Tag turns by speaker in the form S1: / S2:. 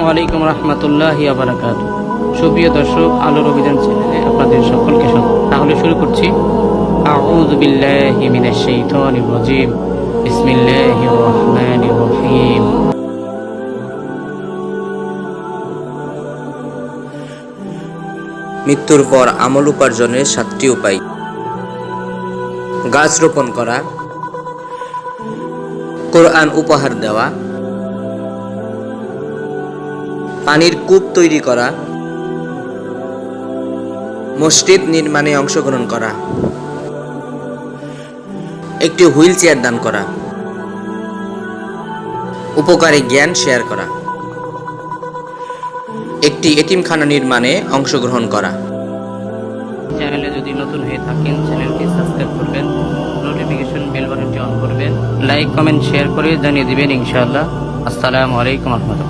S1: আসসালামু আলাইকুম রহমতুল্লাহ আবরাকাত সুপ্রিয় দর্শক, আলোর অভিযান চ্যানেলে আপনাদের সকলকে তাহলে শুরু করছি। আউযু বিল্লাহি মিনাশ শাইতানির বিসমিল্লাহির রহমানির রহিম।
S2: মৃত্যুর পর আমল উপার্জনের সাতটি উপায়। গাছ রোপণ করা। কোরআন উপহার দেওয়া। পানির কূপ তৈরি করা, মসজিদ নির্মাণে অংশগ্রহণ করা, একটি হুইল চেয়ার দান করা, উপকারী জ্ঞান শেয়ার করা, একটি এতিমখানা নির্মাণে অংশগ্রহণ করা।
S1: চ্যানেলে যদি নতুন হয়ে থাকেন, চ্যানেলটি সাবস্ক্রাইব করবেন, নোটিফিকেশন বেল বাটনটি অন করবেন, লাইক, কমেন্ট, শেয়ার করে জানিয়ে দিবেন ইনশাআল্লাহ। আসসালামু আলাইকুম রহমতুল্লাহ।